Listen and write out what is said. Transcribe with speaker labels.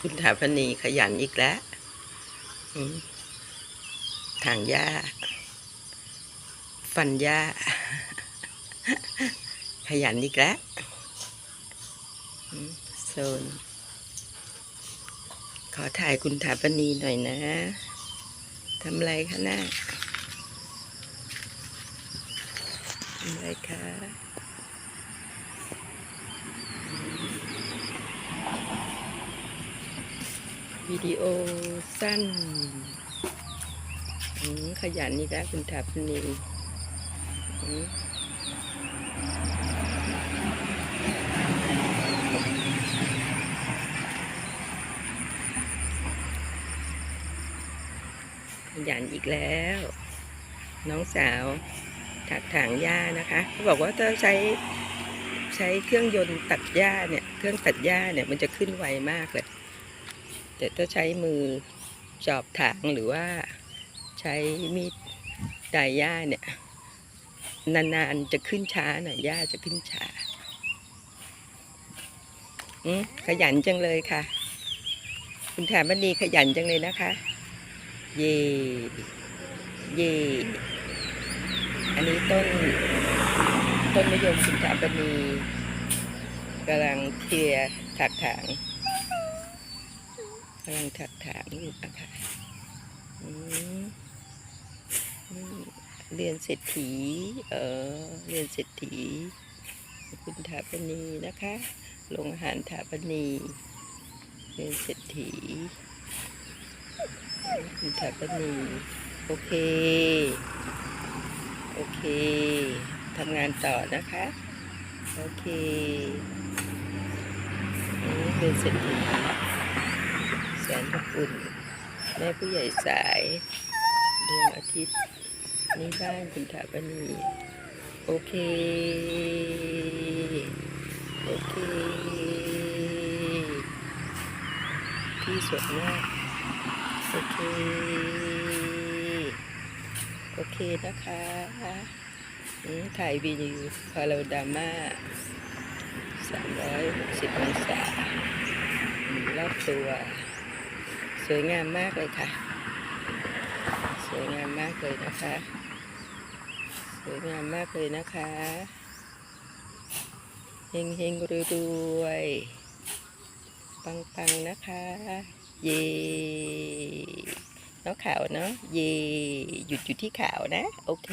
Speaker 1: คุณถาปณีขยันอีกแล้วถางหญ้า ฟันหญ้า ขยันอีกแล้วโซน ขอถ่ายคุณถาปณีหน่อยนะทำอะไรคะน่าทำอะไรคะ วิดีโอสั้นขยันนี่แล้วคุณทัพนีอืมขยันอีกแล้ว น้องสาวถักถางหญ้านะคะเขาบอกว่าถ้าใช้ใช้เครื่องยนต์ตัดหญ้าเนี่ย เครื่องตัดหญ้าเนี่ยมันจะขึ้นไวมากเลย แต่ถ้าใช้มือจอบถางหรือว่าใช้มีดดายหญ้าเนี่ย นานๆจะขึ้นช้าหน่อยหญ้าจะขึ้นช้าอืมขยันจังเลยค่ะ คุณแถมณีขยันจังเลยนะคะ เย่เย่อันนี้ต้น ต้นมะยมคุณแถมณีกำลังเคลียร์ถักถาง กำลังถักถางอยู่นะคะเรียนเศรษฐี เออเรียนเศรษฐี คุณถาปณีนะคะโรงอาหารถาปณีเรียนเศรษฐี คุณถาปณีโอเค โอเคทำงานต่อนะคะ โอเคเรียนเศรษ ฐีแสนอบอุ่นแม่ผู้ใหญ่สายดวงอาทิตย์นี่บ้านคุณถาปณีโอเค โอเค ที่สวยมากโอเค โอเคนะคะถ่ายวีดีโอพาราดาม่าสามร้อยหกสิบองศาหมุนรอบตัว สวยงามมากเลยค่ะ สวยงามมากเลยนะคะ สวยงามมากเลยนะคะเฮงเฮงรวยรวยปังปังนะคะ เย่น้องขาวเนาะ เย่หยุดอยู่ที่ขาวนะ โอเค